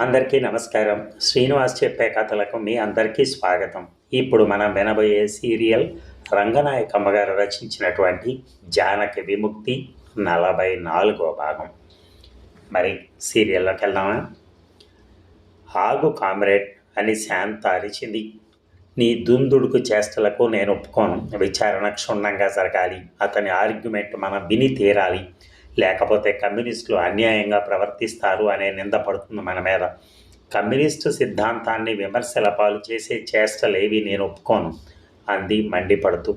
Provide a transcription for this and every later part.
అందరికీ నమస్కారం. శ్రీనివాస్ చెప్పే కథలకు మీ అందరికీ స్వాగతం. ఇప్పుడు మనం వినబోయే సీరియల్ రంగనాయకమ్మ గారు రచించినటువంటి జానకి విముక్తి నలభై నాలుగో భాగం. మరి సీరియల్లోకి వెళ్దామా? ఆగు కామ్రేడ్ అని శాంత అరిచింది. నీ దుందుడుకు చేష్టలకు నేను ఒప్పుకోను. విచారణ క్షుణ్ణంగా జరగాలి. అతని ఆర్గ్యుమెంట్ మనం విని తీరాలి. లేకపోతే కమ్యూనిస్టులు అన్యాయంగా ప్రవర్తిస్తారు అనే నింద పడుతుంది మన మీద. కమ్యూనిస్టు సిద్ధాంతాన్ని విమర్శల పాలు చేసే చేష్టలేవి నేను ఒప్పుకోను అంది మండిపడుతూ.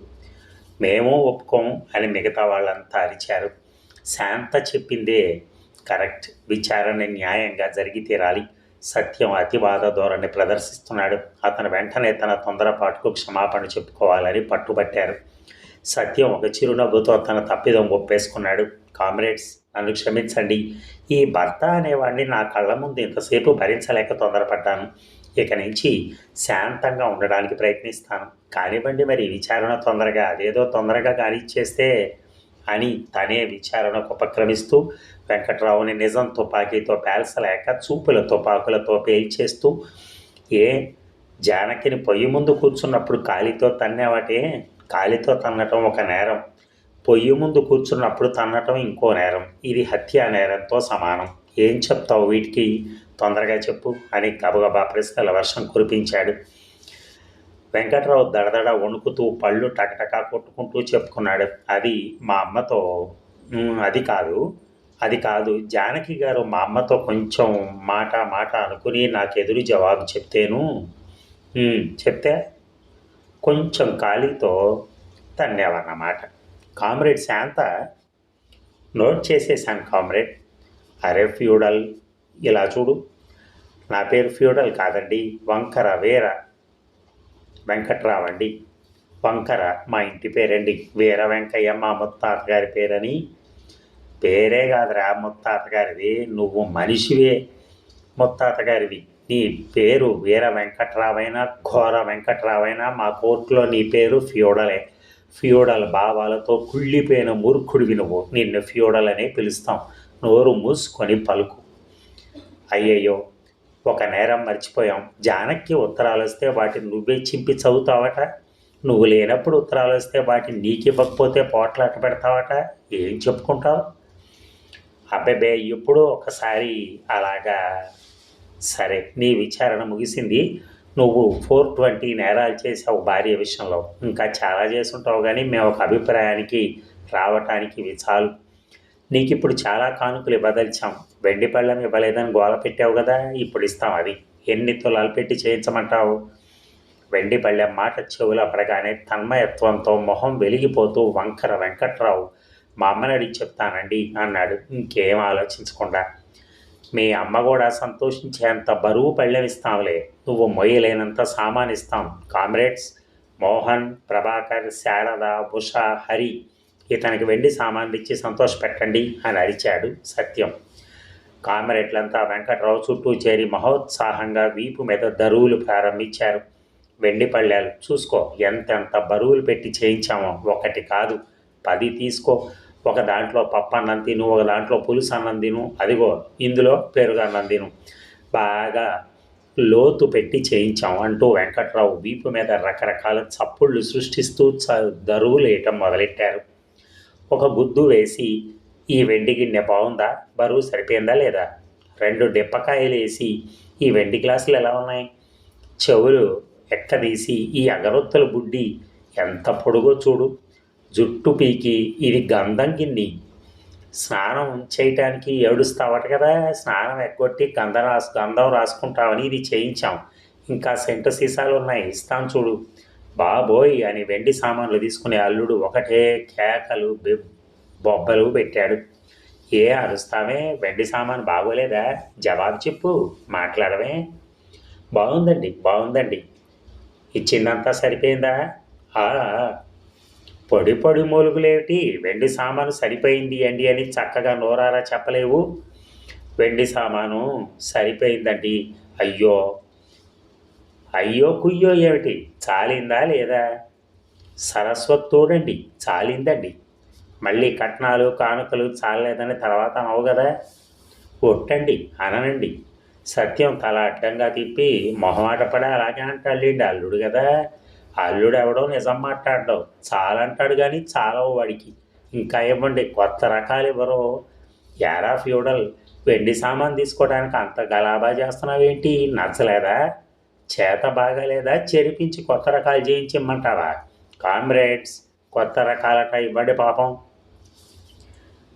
మేము ఒప్పుకోము అని మిగతా వాళ్ళంతా అరిచారు. శాంత చెప్పిందే కరెక్ట్. విచారణ న్యాయంగా జరిగి తీరాలి. సత్యం అతివాద ధోరణి ప్రదర్శిస్తున్నాడు. అతను వెంటనే తన తొందరపాటుకు క్షమాపణ చెప్పుకోవాలని పట్టుబట్టారు. సత్యం ఒక చిరునవ్వుతో తన తప్పిదం ఒప్పేసుకున్నాడు. కామ్రేడ్స్ నన్ను క్షమించండి. ఈ భర్త అనేవాడిని నా కళ్ళ ముందు ఇంతసేపు భరించలేక తొందరపడ్డాను. ఇక నుంచి శాంతంగా ఉండడానికి ప్రయత్నిస్తాను. కానివ్వండి మరి విచారణ తొందరగా అదేదో తొందరగా కానిచ్చేస్తే అని తనే విచారణకు ఉపక్రమిస్తూ వెంకట్రావుని నిజం తుపాకీతో పేల్చలేక చూపుల తుపాకులతో పేల్చేస్తూ ఏ జానకిని పొయ్యి ముందు కూర్చున్నప్పుడు కాలితో తన్నేవాటే? కాలితో తన్నటం ఒక నేరం. పొయ్యి ముందు కూర్చున్నప్పుడు తన్నటం ఇంకో నేరం. ఇది హత్యా నేరంతో సమానం. ఏం చెప్తావు వీటికి? తొందరగా చెప్పు అని గబగబా ప్రశ్నల వర్షం కురిపించాడు. వెంకట్రావు దడదడ వణుకుతూ పళ్ళు టకటకా కొట్టుకుంటూ చెప్పుకున్నాడు. అది మా అమ్మతో అది కాదు. అది కాదు. జానకి గారు మా అమ్మతో కొంచెం మాట మాట అనుకుని నాకు ఎదురు జవాబు చెప్తేను? చెప్తే? కొంచెం ఖాళీతో తన్నేవన్నమాట. కామ్రేడ్ శాంత నోట్ చేసేసాను కామ్రేడ్. అరే ఫ్యూడల్ ఇలా చూడు. నా పేరు ఫ్యూడల్ కాదండి వంకర వీర వెంకట్రావండి. వంకర మా ఇంటి పేరండి వీర వెంకయ్య మా ముత్తాత గారి పేరని. పేరే కాదురా ముత్తాత గారిది నువ్వు మనిషివే ముత్తాత గారివి నీ పేరు వీర వెంకట్రావైనా ఘోర వెంకట్రావైనా మా కోర్టులో నీ పేరు ఫ్యూడలే. ఫియోడల్ భావాలతో కుళ్ళిపోయిన మూర్ఖుడివి నువ్వు. నిన్ను ఫ్యూడల్ అనే పిలుస్తాం. నోరు మూసుకొని పలుకు. అయ్యయ్యో ఒక నేరం మర్చిపోయాం. జానక్కి ఉత్తరాలు వస్తే వాటిని నువ్వే చింపి చదువుతావట? నువ్వు లేనప్పుడు ఉత్తరాలు వస్తే వాటిని నీకివ్వకపోతే పోట్లాట పెడతావట? ఏం చెప్పుకుంటావు? అబ్బాబే ఎప్పుడో ఒకసారి అలాగా. సరే నీ విచారణ ముగిసింది. నువ్వు ఫోర్ ట్వంటీ నేరాలు చేసావు భార్య విషయంలో. ఇంకా చాలా చేసుంటావు కానీ మేము ఒక అభిప్రాయానికి రావటానికి ఇవి చాలు. నీకు ఇప్పుడు చాలా కానుకలు ఇవ్వదలిచాం. వెండి పళ్ళం ఇవ్వలేదని గోల పెట్టావు కదా ఇప్పుడు ఇస్తాం అది. ఎన్ని తులాలు పెట్టి చేయించమంటావు? వెండి పళ్ళెం మాట చెవులు అప్పడగానే తన్మయత్వంతో మొహం వెలిగిపోతూ వంకర వెంకట్రావు మా అమ్మని అడిగి చెప్తానండి అన్నాడు. ఇంకేం ఆలోచించకుండా. మీ అమ్మ కూడా సంతోషించేంత బరువు పళ్ళెం నువ్వు మొయ్యలేనంత సామాన్ ఇస్తాం కామ్రేడ్స్ మోహన్ ప్రభాకర్ శారద ఉష హరి ఇతనికి వెండి సామాన్లు ఇచ్చి సంతోషపెట్టండి అని అరిచాడు సత్యం. కామ్రేడ్లంతా వెంకట్రావు చుట్టూ చేరి మహోత్సాహంగా వీపు మీద దరువులు ప్రారంభించారు. వెండి పళ్ళాలు చూసుకో ఎంతెంత బరువులు పెట్టి చేయించామో. ఒకటి కాదు పది తీసుకో. ఒక దాంట్లో పప్పు అన్నం తిను ఒక దాంట్లో పులుసు అన్నం తిను అదిగో ఇందులో పెరుగు అన్నం తిను. బాగా లోతు పెట్టి చేయించాం అంటూ వెంకట్రావు వీపు మీద రకరకాల చప్పుళ్ళు సృష్టిస్తూ చ దరువులు వేయటం మొదలెట్టారు. ఒక గుద్దు వేసి ఈ వెండి గిన్నె బాగుందా? బరువు సరిపోయిందా లేదా? రెండు డిప్పకాయలు వేసి ఈ వెండి గ్లాసులు ఎలా ఉన్నాయి? చెవులు ఎక్కదీసి ఈ అగరొత్తుల బుడ్డి ఎంత పొడుగో చూడు. జుట్టు పీకి ఇది గంధం గిన్ని. స్నానం చేయటానికి ఏడుస్తావట కదా స్నానం ఎగ్గొట్టి గంధం రాసు గంధం రాసుకుంటావని ఇది చేయించాం. ఇంకా సెంటు సీసాలు ఉన్నాయి ఇస్తాం చూడు. బాబోయ్ అని వెండి సామాన్లు తీసుకునే అల్లుడు ఒకటే కేకలు బె- బొబ్బలు పెట్టాడు. ఏ అరుస్తామే వెండి సామాన్ బాగోలేదా? జవాబు చెప్పు మాట్లాడమే బాగుందండి బాగుందండి. ఇచ్చిందంతా సరిపోయిందా? "ఆ, పొడి పొడి మూలుగులేమిటి? వెండి సామాను సరిపోయింది అండి అని చక్కగా నోరారా చెప్పలేవు? వెండి సామాను సరిపోయిందండి. అయ్యో! అయ్యో కుయ్యో ఏమిటి? చాలిందా లేదా? సరస్వతి తోడండి చాలిందండి. మళ్ళీ కట్నాలు కానుకలు చాలలేదని తర్వాత అనవు కదా? ఒట్టండి అననండి. సత్యం తల అడ్డంగా తిప్పి మొహమాట పడి అలాగే అంటాడులేండి అల్లుడు కదా? అల్లుడు ఎవడో నిజం మాట్లాడడం. చాలా అంటాడు కానీ చాలా వాడికి. ఇంకా ఇవ్వండి కొత్త రకాలు ఇవ్వరు యారా ఫ్యూడల్ వెండి సామాన్ తీసుకోవడానికి అంత గలాబా చేస్తున్నావేంటి? నచ్చలేదా? చేత బాగాలేదా? చెరిపించి కొత్త రకాలు చేయించమ్మంటావా కామ్రేడ్స్ కొత్త రకాలట ఇవ్వండి పాపం.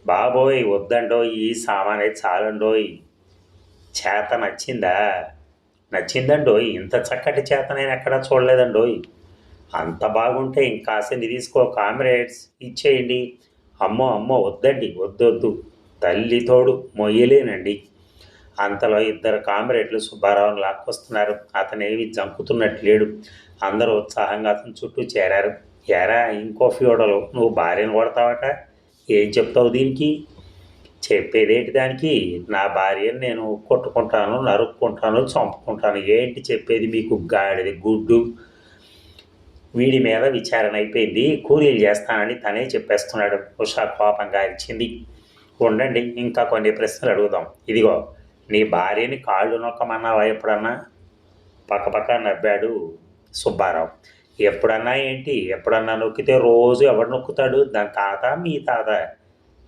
బాబోయ్ వద్దండోయ్ ఈ సామాన్ అయితే చాలండోయ్. చేత నచ్చిందా? నచ్చిందండోయ్ ఇంత చక్కటి చేత నేను ఎక్కడా చూడలేదండోయ్. అంత బాగుంటే ఇంకాసింది తీసుకో కామ్రేడ్స్ ఇచ్చేయండి. అమ్మో అమ్మో వద్దండి వద్దొద్దు. తల్లి తోడు మొయ్యలేనండి. అంతలో ఇద్దరు కామ్రేడ్లు సుబ్బారావుని లాక్కొస్తున్నారు. అతనేమి జంకుతున్నట్టు లేడు అందరూ ఉత్సాహంగా అతని చుట్టూ చేరారు. ఎరా ఇంకో ఫ్యూడలు నువ్వు భార్యను కొడతావట? ఏం చెప్తావు దీనికి? చెప్పేదేంటి దానికి? నా భార్యను నేను కొట్టుకుంటాను నరుక్కుంటాను చంపుకుంటాను. ఏంటి చెప్పేది మీకు? గాడిది గుడ్డు. వీడి మీద విచారణ అయిపోయింది. కూలీలు చేస్తానని తనే చెప్పేస్తున్నాడు. ఉషా కోపంగా ఇచ్చింది ఉండండి ఇంకా కొన్ని ప్రశ్నలు అడుగుదాం. ఇదిగో నీ భార్యని కాళ్ళు నొక్కమన్నావా ఎప్పుడన్నా? పక్కపక్క నవ్వాడు సుబ్బారావు. ఎప్పుడన్నా ఏంటి? ఎప్పుడన్నా నొక్కితే రోజు ఎవడు నొక్కుతాడు? దాని తాత మీ తాత.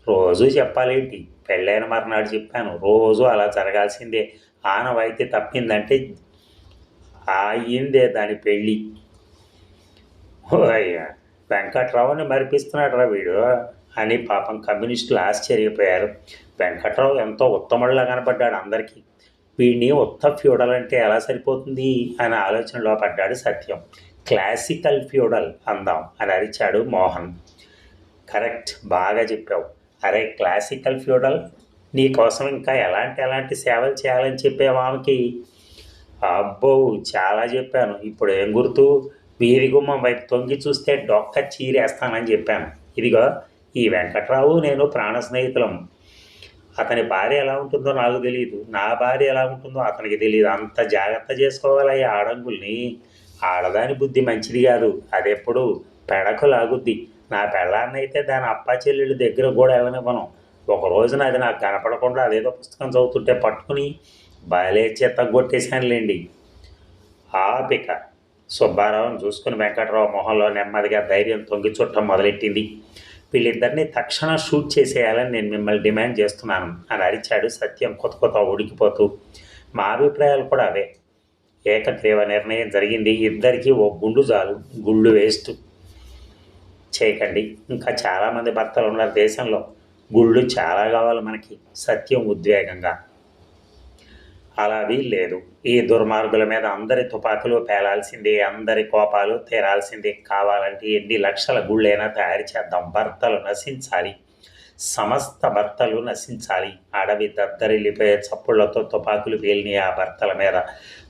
రోజు చెప్పాలేంటి? పెళ్ళైన మర్నాడు చెప్పాను. రోజు అలా జరగాల్సిందే. ఆనవాయితీ తప్పిందంటే అయ్యిందే దాని పెళ్ళి. అయ్యా వెంకట్రావుని మరిపిస్తున్నాడు రా వీడు. అని పాపం కమ్యూనిస్టులు ఆశ్చర్యపోయారు. వెంకట్రావు ఎంతో ఉత్తముడిలా కనపడ్డాడు అందరికీ. వీడిని ఉత్త ఫ్యూడల్ అంటే ఎలా సరిపోతుంది? అనే ఆలోచనలో పడ్డాడు సత్యం. క్లాసికల్ ఫ్యూడల్ అందాం అని అరిచాడు మోహన్. కరెక్ట్ బాగా చెప్పావు. అరే క్లాసికల్ ఫ్యూడల్? నీ కోసం ఇంకా ఎలాంటి ఎలాంటి సేవలు చేయాలని చెప్పేవామెకి అబ్బో చాలా చెప్పాను. ఇప్పుడు ఏం గుర్తు? వీధి గుమ్మం వైపు తొంగి చూస్తే డొక్క చీరేస్తానని చెప్పాను. ఇదిగో ఈ వెంకట్రావు నేను ప్రాణ స్నేహితులం. అతని భార్య ఎలా ఉంటుందో నాకు తెలియదు నా భార్య ఎలా ఉంటుందో అతనికి తెలియదు అంత జాగ్రత్త చేసుకోవాలి ఈ ఆడంగుల్ని. ఆడదాని బుద్ధి మంచిది కాదు. అది ఎప్పుడు పెడకు లాగుద్ది. నా పెళ్ళాన్ని అయితే దాని అప్పా చెల్లెళ్ళ దగ్గర కూడా వెళ్ళనివ్వను. ఒక రోజున అది నాకు కనపడకుండా అదేదో పుస్తకం చదువుతుంటే పట్టుకుని బాలే చెత్త కొట్టేశానులేండి. ఆపిక. సుబ్బారావుని చూసుకుని వెంకట్రావు మొహంలో నెమ్మదిగా ధైర్యం తొంగి చుట్టం మొదలెట్టింది. వీళ్ళిద్దరిని తక్షణ షూట్ చేసేయాలని నేను మిమ్మల్ని డిమాండ్ చేస్తున్నాను అని అరిచాడు సత్యం కొత్త కొత్త ఉడికిపోతూ. మా అభిప్రాయాలు కూడా అవే. ఏకగ్రీవ నిర్ణయం జరిగింది. ఇద్దరికీ ఓ గుండు చాలు. గుళ్ళు వేస్ట్. చేయకండి. ఇంకా చాలామంది భర్తలు ఉన్నారు దేశంలో. గుళ్ళు చాలా కావాలి మనకి. సత్యం ఉద్వేగంగా. అలా లేదు. ఈ దుర్మార్గుల మీద అందరి తుపాకులు పేలాల్సిందే అందరి కోపాలు తీరాల్సిందే. కావాలంటే ఎన్ని లక్షల గుళ్ళైనా తయారు చేద్దాం. భర్తలు నశించాలి. సమస్త భర్తలు నశించాలి. అడవి దద్దరిల్లిపోయే చప్పుళ్ళతో తుపాకులు పేలినాయి ఆ భర్తల మీద.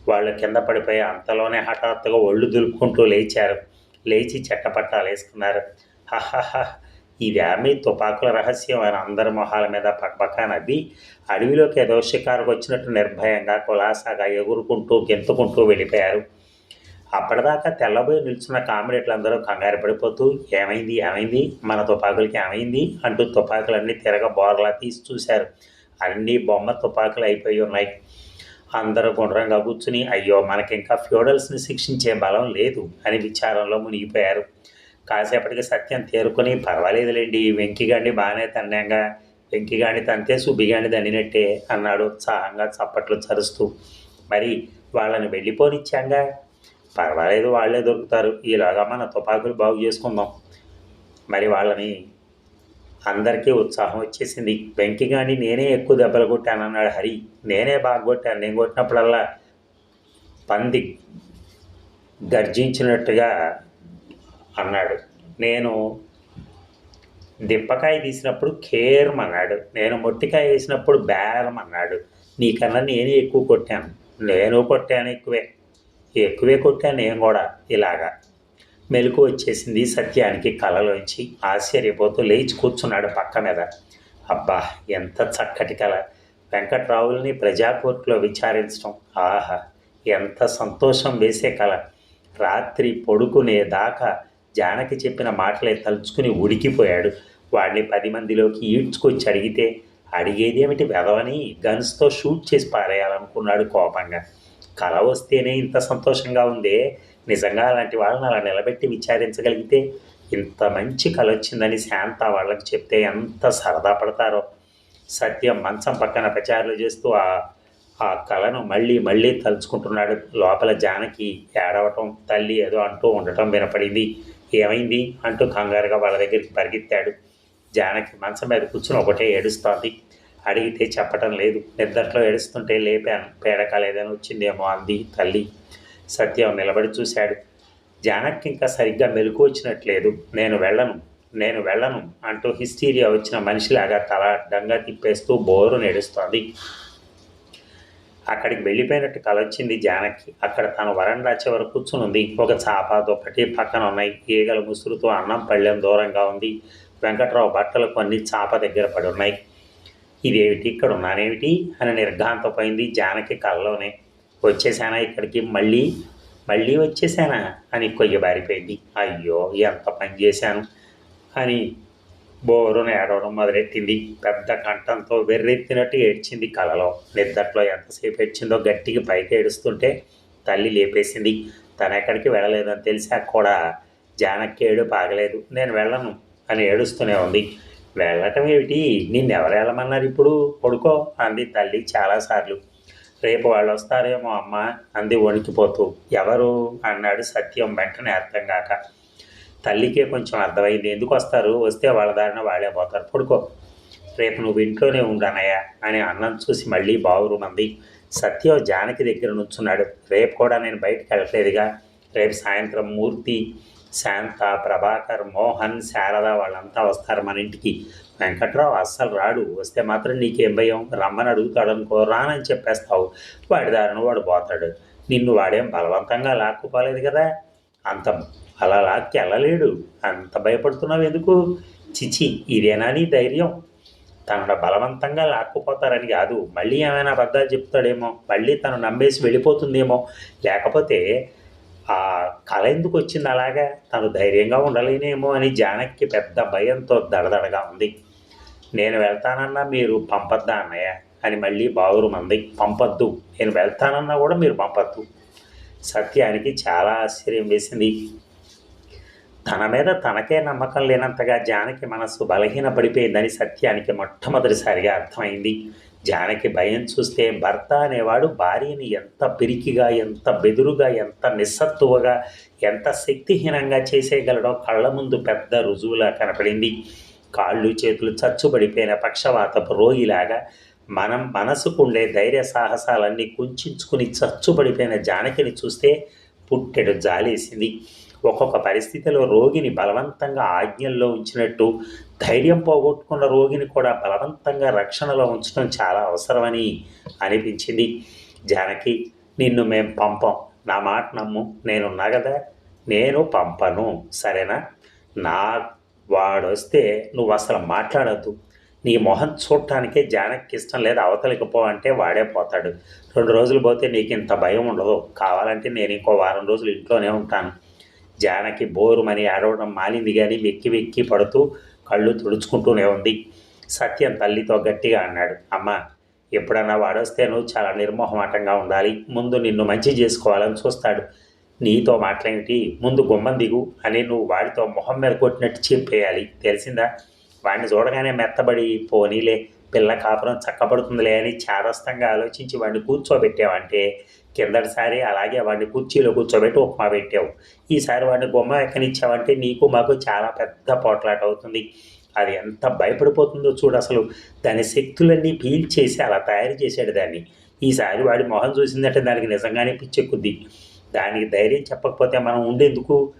వాళ్ళు కింద పడిపోయి అంతలోనే హఠాత్తుగా ఒళ్ళు దులుపుకుంటూ లేచారు. లేచి చెట్టపట్టాలు వేసుకున్నారు. హహహ. ఈ ఇదేమి తుపాకుల రహస్యం ఆయన అందరి మొహాల మీద పక్కపక్క నవ్వి అడవిలోకి ఏదో షికారుకు వచ్చినట్టు నిర్భయంగా కులాసాగా ఎగురుకుంటూ గెంతుకుంటూ వెళ్ళిపోయారు. అప్పటిదాకా తెల్లబోయి నిల్చున్న కామ్రేడ్లందరూ కంగారు పడిపోతూ ఏమైంది? ఏమైంది? మన తుపాకులకి ఏమైంది? అంటూ తుపాకులన్నీ తిరగ బోర్లా తీసి చూశారు. అన్నీ బొమ్మ తుపాకులు అయిపోయి ఉన్నాయి. అందరూ గుండ్రంగా కూర్చుని అయ్యో మనకింకా ఫ్యూడల్స్ని శిక్షించే బలం లేదు అని విచారంలో మునిగిపోయారు. కాసేపటికి సత్యం తేరుకొని పర్వాలేదులేండి వెంకిగాండి బాగానే తన్నాగా. వెంకిగాండి తంతే సుబ్బిగాండి దండినట్టే అన్నాడు ఉత్సాహంగా చప్పట్లు చరుస్తూ. మరి వాళ్ళని వెళ్ళిపోనిచ్చాంగా? పర్వాలేదు వాళ్ళే దొరుకుతారు. ఈలోగా మన తుపాకులు బాగు చేసుకుందాం. మరి వాళ్ళని అందరికీ ఉత్సాహం వచ్చేసింది. వెంకిగాని నేనే ఎక్కువ దెబ్బలు కొట్టాను అన్నాడు హరి. నేనే బాగా కొట్టాను. నేను కొట్టినప్పుడల్లా పంది గర్జించినట్టుగా అన్నాడు. నేను దిప్పకాయ తీసినప్పుడు కేరం అన్నాడు. నేను మొట్టికాయ వేసినప్పుడు బేరం అన్నాడు. నీకన్నా నేనే ఎక్కువ కొట్టాను. నేను కొట్టాను ఎక్కువే. ఎక్కువే కొట్టాను నేను కూడా ఇలాగా. మెలకు వచ్చేసింది సత్యానికి కళలోంచి ఆశ్చర్యపోతూ లేచి కూర్చున్నాడు పక్క మీద. అబ్బా ఎంత చక్కటి కళ. వెంకట్రావుల్ని ప్రజాకోర్టులో విచారించడం ఆహా ఎంత సంతోషం వేసే కళ. రాత్రి పొడుకునే దాకా జానకి చెప్పిన మాటలే తలుచుకుని ఉడికిపోయాడు. వాడిని పది మందిలోకి ఈడ్చుకొచ్చి అడిగితే అడిగేది ఏమిటి వెదవని గన్స్తో షూట్ చేసి పారేయాలనుకున్నాడు కోపంగా. కళ వస్తేనే ఇంత సంతోషంగా ఉందే. నిజంగా అలాంటి వాళ్ళని అలా నిలబెట్టి విచారించగలిగితే ఇంత మంచి కళ వచ్చిందని శాంత వాళ్ళకి చెప్తే ఎంత సరదా పడతారో. సత్యం మంచం పక్కన ప్రచారాలు చేస్తూ ఆ ఆ కళను మళ్ళీ మళ్ళీ తలుచుకుంటున్నాడు. లోపల జానకి ఏడవటం తల్లి ఏదో అంటూ ఉండటం వినపడింది. ఏమైంది అంటూ కంగారుగా వాళ్ళ దగ్గరికి పరిగెత్తాడు. జానకి మంచం మీద కూర్చుని ఒకటే ఏడుస్తోంది. అడిగితే చెప్పటం లేదు. నిద్రలో ఏడుస్తుంటే లేపాను. పేడకాలేదని వచ్చిందేమో అంది తల్లి. సత్యం నిలబడి చూశాడు. జానకి ఇంకా సరిగ్గా మెలకు వచ్చినట్లేదు. నేను వెళ్ళను నేను వెళ్ళను అంటూ హిస్టీరియా వచ్చిన మనిషిలాగా తల అడ్డంగా తిప్పేస్తూ బోరు నేడుస్తోంది అక్కడికి వెళ్ళిపోయినట్టు కలొచ్చింది జానకి. అక్కడ తన వరండా చివర కూర్చునుంది ఒక చాప దొక్కటి పక్కన ఉన్నాయి. ఈగల ముసురుతో అన్నం పళ్ళెం దూరంగా ఉంది. వెంకట్రావు బట్టలు కొన్ని చాప దగ్గర పడి ఉన్నాయి. ఇదేమిటి? ఇక్కడ ఉన్నానేమిటి? అని నిర్ఘాంతపోయింది జానకి కళ్ళలోనే. వచ్చేసానా ఇక్కడికి? మళ్ళీ? మళ్ళీ వచ్చేసానా అని కొయ్య బారిపోయింది అయ్యో ఎంత పని చేశాను? అని బోరున ఏడవడం మొదలెట్టింది పెద్ద కంఠంతో వెర్రెత్తినట్టు ఏడ్చింది కలలో. నిద్దట్లో ఎంతసేపు ఏడ్చిందో గట్టిగా పైకి ఏడుస్తుంటే తల్లి లేపేసింది. తను ఎక్కడికి వెళ్ళలేదని తెలిసాక కూడా జానక్కి ఏడు పాగలేదు. నేను వెళ్ళను అని ఏడుస్తూనే ఉంది. వెళ్ళటం ఏమిటి? నిన్ను ఎవరు వెళ్ళమన్నారు ఇప్పుడు? పడుకో అంది తల్లి చాలాసార్లు. రేపు వాళ్ళు వస్తారేమో అమ్మ అంది వణికిపోతూ. ఎవరు? అన్నాడు సత్యం వెంటనే అర్థం కాక. తల్లికే కొంచెం అర్థమైంది. ఎందుకు వస్తారు? వస్తే వాళ్ళ దారిన వాళ్ళే పోతారు. పడుకో. రేపు నువ్వు ఇంట్లోనే ఉండనయ్యా అని అన్నం చూసి మళ్ళీ బావురుమంది సత్యం జానకి దగ్గర నుంచున్నాడు. రేపు కూడా నేను బయటకు వెళ్ళట్లేదుగా. రేపు సాయంత్రం మూర్తి శాంత ప్రభాకర్ మోహన్ శారద వాళ్ళంతా వస్తారు మన ఇంటికి. వెంకట్రావు అస్సలు రాడు. వస్తే మాత్రం నీకేం భయం? రమ్మని అడుగుతాడు అనుకో రానని చెప్పేస్తావు. వాడి దారిన వాడు పోతాడు. నిన్ను వాడేం బలవంతంగా లాక్కుపోలేదు కదా. అంత. అలా లాక్కి వెళ్ళలేడు. అంత భయపడుతున్నావు ఎందుకు? చిచి ఇదేనా నీ ధైర్యం? తనను బలవంతంగా లాక్కుపోతారని కాదు. మళ్ళీ ఏమైనా అబద్ధాలు చెప్తాడేమో. మళ్ళీ తను నమ్మేసి వెళ్ళిపోతుందేమో. లేకపోతే ఆ కళ ఎందుకు వచ్చింది అలాగా? తను ధైర్యంగా ఉండలేనేమో అని జానక్కి పెద్ద భయంతో దడదడగా ఉంది. నేను వెళ్తానన్నా మీరు పంపద్దా అన్నయ్య? అని మళ్ళీ బావురు మంది. పంపద్దు. నేను వెళ్తానన్నా కూడా మీరు పంపద్దు. సత్యానికి చాలా ఆశ్చర్యం వేసింది. తన మీద తనకే నమ్మకం లేనంతగా జానకి మనస్సు బలహీనపడిపోయిందని సత్యానికి మొట్టమొదటిసారిగా అర్థమైంది. జానకి భయం చూస్తే భర్త అనేవాడు భార్యని ఎంత పిరికిగా ఎంత బెదురుగా ఎంత నిస్సత్తువగా ఎంత శక్తిహీనంగా చేసేయగలడో కళ్ళ ముందు పెద్ద రుజువులా కనపడింది. కాళ్ళు చేతులు చచ్చుబడిపోయిన పక్షవాతపు రోగిలాగా మనం మనసుకుండే ధైర్య సాహసాలన్నీ కుంచుకుని చచ్చుబడిపోయిన జానకిని చూస్తే పుట్టెడు జాలేసింది. ఒక్కొక్క పరిస్థితిలో రోగిని బలవంతంగా ఆజ్ఞల్లో ఉంచినట్టు ధైర్యం పోగొట్టుకున్న రోగిని కూడా బలవంతంగా రక్షణలో ఉంచడం చాలా అవసరమని అనిపించింది. జానకి నిన్ను మేం పంపం. నా మాట నమ్ము. నేనున్నా కదా నేను పంపను. సరేనా? నా వాడు వస్తే నువ్వు అసలు మాట్లాడద్దు. నీ మొహం చూడటానికే జానకి ఇష్టం లేదు. అవతలికి పో అంటే వాడే పోతాడు. రెండు రోజులు పోతే నీకు ఇంత భయం ఉండదు. కావాలంటే నేను ఇంకో వారం రోజులు ఇంట్లోనే ఉంటాను. జానకి బోరుమని అడవడం మాలింది కానీ వెక్కి వెక్కి పడుతూ కళ్ళు తుడుచుకుంటూనే ఉంది. సత్యం తల్లితో గట్టిగా అన్నాడు. అమ్మ ఎప్పుడన్నా వాడొస్తే నువ్వు చాలా నిర్మోహమాటంగా ఉండాలి. ముందు నిన్ను మంచి చేసుకోవాలని చూస్తాడు. నీతో మాట్లాడేటి ముందు గుమ్మం దిగు అని నువ్వు వాడితో మొహం మీద కొట్టినట్టు చెప్పేయాలి తెలిసిందా? వాడిని చూడగానే మెత్తబడి పోనీలే పిల్ల కాపురం చక్కబడుతుందిలే అని చాదస్తంగా ఆలోచించి వాడిని కూర్చోబెట్టావంటే కిందటిసారి అలాగే వాడిని కుర్చీలో కూర్చోబెట్టి ఉప్మా పెట్టావు. ఈసారి వాడిని బొమ్మ ఎక్కనిచ్చావంటే నీకు మాకు చాలా పెద్ద పోట్లాట అవుతుంది. అది ఎంత భయపడిపోతుందో చూడు అసలు. దాని శక్తులన్నీ పీల్చేసి అలా తయారు చేశాడు దాన్ని. ఈసారి వాడి మొహం చూసిందంటే దానికి నిజంగానే పిచ్చెక్కుద్ది. దానికి ధైర్యం చెప్పకపోతే మనం ఉండేందుకు?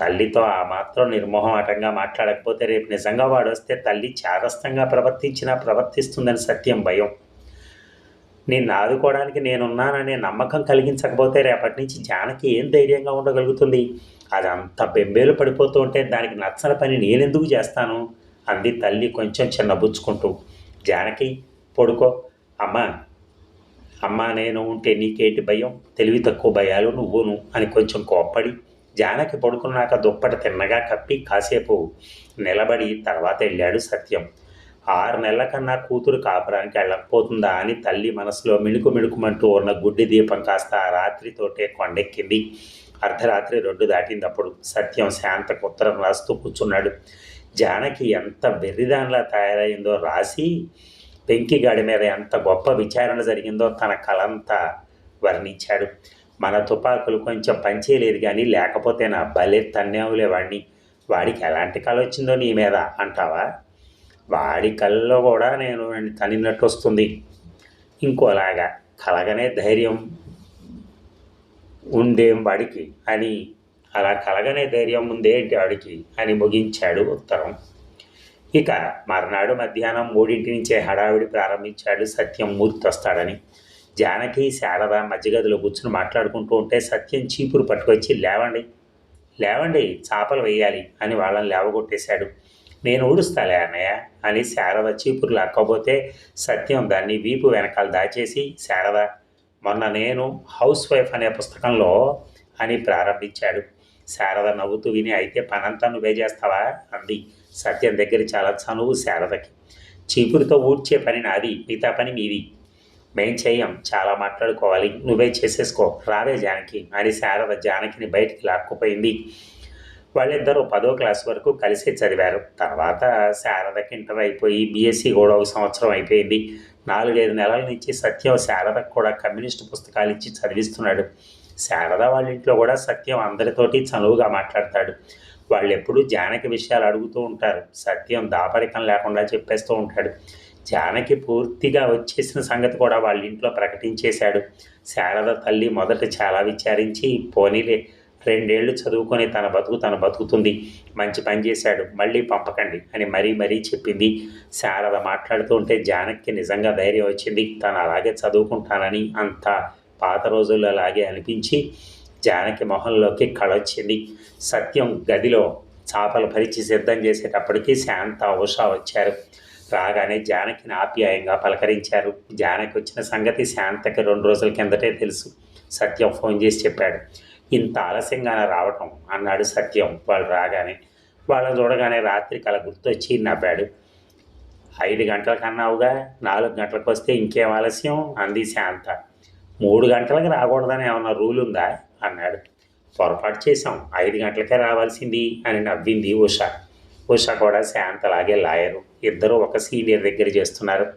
తల్లితో ఆ మాత్రం నిర్మోహమాటంగా మాట్లాడకపోతే రేపు నిజంగా వాడు వస్తే తల్లి చాదస్తంగా ప్రవర్తించినా ప్రవర్తిస్తుందని సత్యం భయం. నిన్ను ఆదుకోవడానికి నేనున్నాననే నమ్మకం కలిగించకపోతే రేపటి నుంచి జానకి ఏం ధైర్యంగా ఉండగలుగుతుంది? అది అంత బెంబేలు పడిపోతూ ఉంటే దానికి నచ్చని పని నేనెందుకు చేస్తాను? అంది తల్లి కొంచెం చిన్నబుచ్చుకుంటూ. జానకి పడుకో. అమ్మ. అమ్మ నేను ఉంటే నీకేంటి భయం? తెలివి తక్కువ భయాలు నువ్వును అని కొంచెం కోప్పడి జానకి పడుకున్నాక దుప్పటి తిన్నగా కప్పి కాసేపు నిలబడి తర్వాత వెళ్ళాడు సత్యం. ఆరు నెలల కన్నా కూతురు కాపురానికి వెళ్ళకపోతుందా అని తల్లి మనసులో మిణుకు మిణుకుమంటూ ఉన్న గుడ్డి దీపం కాస్త ఆ రాత్రితోటే కొండెక్కింది. అర్ధరాత్రి రెండు దాటిందప్పుడు సత్యం శాంతకు ఉత్తరం రాస్తూ కూర్చున్నాడు. జానకి ఎంత వెర్రిదానిలా తయారైందో రాసి పెంకిగాడి మీద ఎంత గొప్ప విచారణ జరిగిందో తన కలంతా వర్ణించాడు. మన తుపాకులు కొంచెం పంచేయలేదు కానీ లేకపోతే నా భలే తన్నేవులే వాడిని వాడికి ఎలాంటి కళ వచ్చిందో నీ మీద అంటావా? వాడి కళ్ళలో కూడా నేను తనినట్టు వస్తుంది ఇంకోలాగా కలగనే ధైర్యం ఉందేం వాడికి అని అలా కలగనే ధైర్యం ఉందేంటి వాడికి అని ముగించాడు ఉత్తరం. ఇక మర్నాడు మధ్యాహ్నం మూడింటి నుంచే హడావిడి ప్రారంభించాడు సత్యం మూర్తి వస్తాడని జానకి శారద మధ్యగదిలో కూర్చుని మాట్లాడుకుంటూ ఉంటే సత్యం చీపురు పట్టుకొచ్చి లేవండి లేవండి చేపలు వేయాలి అని వాళ్ళని లేవగొట్టేశాడు. నేను ఊడుస్తాలే అన్నయ్య అని శారద చీపురు లాక్కపోతే సత్యం దాన్ని వీపు వెనకాల దాచేసి శారద మొన్న నేను హౌస్ వైఫ్ అనే పుస్తకంలో అని ప్రారంభించాడు. శారద నవ్వుతూ విని అయితే పనంతా నువ్వే చేస్తావా? అంది సత్యం దగ్గర చాలా చనువు శారదకి. చీపురుతో ఊడ్చే పని నాది మిగతా పని మీది. మేం చెయ్యం చాలా మాట్లాడుకోవాలి నువ్వే చేసేసుకో రావే జానకి అని శారద జానకిని బయటికి లాక్కుపోయింది. వాళ్ళిద్దరూ పదో క్లాస్ వరకు కలిసి చదివారు. తర్వాత శారదకి ఇంటర్ అయిపోయి బీఎస్సీ కూడా ఒక సంవత్సరం అయిపోయింది. నాలుగైదు నెలల నుంచి సత్యం శారదకు కూడా కమ్యూనిస్ట్ పుస్తకాలు ఇచ్చి చదివిస్తున్నాడు. శారద వాళ్ళ ఇంట్లో కూడా సత్యం అందరితోటి చనువుగా మాట్లాడతాడు. వాళ్ళు ఎప్పుడూ జానకి విషయాలు అడుగుతూ ఉంటారు. సత్యం దాపరికం లేకుండా చెప్పేస్తూ ఉంటాడు. జానకి పూర్తిగా వచ్చేసిన సంగతి కూడా వాళ్ళ ఇంట్లో ప్రకటించేశాడు. శారద తల్లి మొదట చాలా విచారించి పోనీలే రెండేళ్ళు చదువుకొని తన బతుకు తను బతుకుతుంది. మంచి పని చేశాడు. మళ్ళీ పంపకండి అని మరీ మరీ చెప్పింది. శారద మాట్లాడుతూ ఉంటే జానక్కి నిజంగా ధైర్యం వచ్చింది. తను అలాగే చదువుకుంటానని అంత పాత రోజుల్లో అలాగే అనిపించి జానకి మొహంలోకి కళొచ్చింది సత్యం గదిలో చేపలు పరిచి సిద్ధం చేసేటప్పటికి శాంత ఉషా వచ్చారు. రాగానే జానకిని ఆప్యాయంగా పలకరించారు. జానకి వచ్చిన సంగతి శాంతకి రెండు రోజుల కిందటే తెలుసు. సత్యం ఫోన్ చేసి చెప్పాడు. ఇంత ఆలస్యంగానే రావటం అన్నాడు సత్యం వాళ్ళు రాగానే. వాళ్ళని చూడగానే రాత్రి కల గుర్తొచ్చి నవ్వాడు. ఐదు గంటల కన్నావుగా నాలుగు గంటలకు వస్తే ఇంకేం ఆలస్యం? అంది శాంత. మూడు గంటలకు రాకూడదని ఏమన్నా రూల్ ఉందా అన్నాడు. పొరపాటు చేశాం. ఐదు గంటలకే రావాల్సింది అని నవ్వింది ఉష. ఉష కూడా శాంతలాగే లాయరు. ఇద్దరు ఒక సీనియర్ దగ్గర చేస్తున్నారు.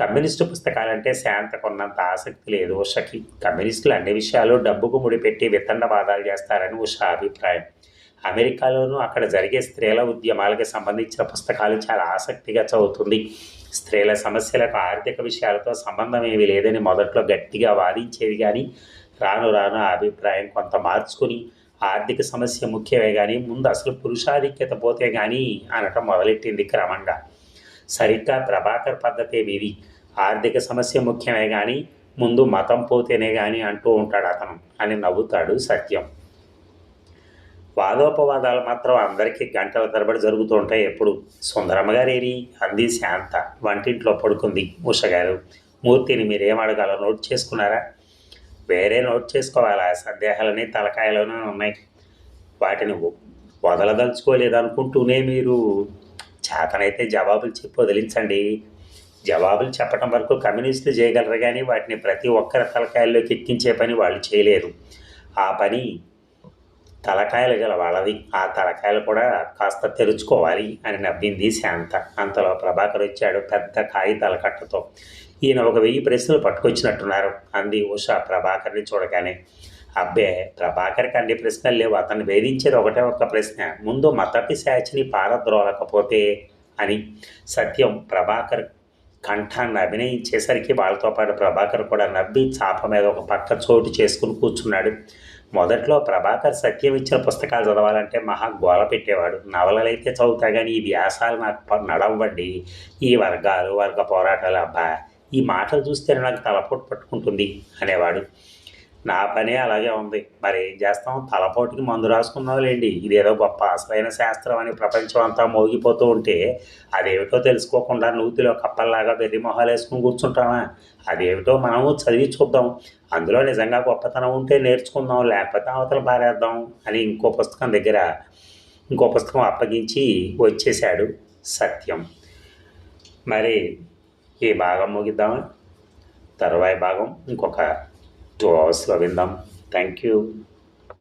కమ్యూనిస్టు పుస్తకాలంటే శాంత కొన్నంత ఆసక్తి లేదు ఉషకి. కమ్యూనిస్టులు అన్ని విషయాలు డబ్బుకు ముడిపెట్టి వితండవాదాలు చేస్తారని ఉష అభిప్రాయం. అమెరికాలోనూ అక్కడ జరిగే స్త్రీల ఉద్యమాలకు సంబంధించిన పుస్తకాలు చాలా ఆసక్తిగా చదువుతుంది. స్త్రీల సమస్యలకు ఆర్థిక విషయాలతో సంబంధం ఏమీ లేదని మొదట్లో గట్టిగా వాదించేది కానీ రాను రాను ఆ అభిప్రాయం కొంత మార్చుకుని ఆర్థిక సమస్య ముఖ్యమే కానీ ముందు అసలు పురుషాధిక్యత పోతే కానీ అనటం మొదలెట్టింది క్రమంగా. సరిగ్గా ప్రభాకర్ పద్ధతే మీది ఆర్థిక సమస్య ముఖ్యమే కానీ ముందు మతం పోతేనే కానీ అంటూ ఉంటాడు అతను అని నవ్వుతాడు సత్యం. వాదోపవాదాలు మాత్రం అందరికీ గంటల తరబడి జరుగుతూ ఉంటాయి ఎప్పుడు. సుందరమ్మ గారేరి? అంది శాంత. వంటింట్లో పడుకుంది ఉషగారు. మూర్తిని మీరేం అడగాలో నోట్ చేసుకున్నారా? వేరే నోట్ చేసుకోవాలా? సందేహాలని తలకాయలోనే ఉన్నాయి. వాటిని వదలదలుచుకోలేదనుకుంటూనే మీరు చేతనైతే జవాబులు చెప్పి వదిలించండి. జవాబులు చెప్పడం వరకు కమ్యూనిస్టులు చేయగలరు కానీ వాటిని ప్రతి ఒక్కరి తలకాయల్లోకి ఎక్కించే పని వాళ్ళు చేయలేరు. ఆ పని తలకాయలు గల వాళ్ళది. ఆ తలకాయలు కూడా కాస్త తెరుచుకోవాలి అని నవ్వింది శాంత. అంతలో ప్రభాకర్ వచ్చాడు పెద్ద కాగితాల కట్టతో. ఈయన ఒక వెయ్యి ప్రశ్నలు పట్టుకొచ్చినట్టున్నారు అంది ఉష ప్రభాకర్ని చూడగానే. అబ్బే ప్రభాకర్కి అన్ని ప్రశ్నలు లేవు. అతన్ని వేధించేది ఒకటే ఒక్క ప్రశ్న. ముందు మతపి శాచిని పారద్రోలకపోతే అని. సత్యం ప్రభాకర్ కంఠాన్ని అభినయించేసరికి వాళ్ళతో పాటు ప్రభాకర్ కూడా నవ్వి చాప మీద ఒక పక్క చోటు చేసుకుని కూర్చున్నాడు. మొదట్లో ప్రభాకర్ సత్యం ఇచ్చిన పుస్తకాలు చదవాలంటే మహా గోల పెట్టేవాడు. నవలలైతే చదువుతా కానీ ఈ వ్యాసాలు నాకు నడవండి. ఈ వర్గాలు వర్గ పోరాటాలు అబ్బా ఈ మాటలు చూస్తే నాకు తలపోటు పట్టుకుంటుంది అనేవాడు. నా పని అలాగే ఉంది. మరి ఏం చేస్తాం? తలపోటుకి మందు రాసుకున్నావులేండి ఇదేదో గొప్ప అసలైన శాస్త్రం అని ప్రపంచం అంతా మోగిపోతూ ఉంటే అదేమిటో తెలుసుకోకుండా నూతిలో కప్పల్లాగా బెర్రి మొహాలు వేసుకుని కూర్చుంటామా? అదేమిటో మనము చదివి చూద్దాం. అందులో నిజంగా గొప్పతనం ఉంటే నేర్చుకుందాం లేకపోతే అవతల పారేద్దాం అని ఇంకో పుస్తకం దగ్గర ఇంకో పుస్తకం అప్పగించి వచ్చేశాడు సత్యం. మరి ఈ భాగం ముగిద్దామా? తర్వాయి భాగం ఇంకొక to our Slavindam. Thank you.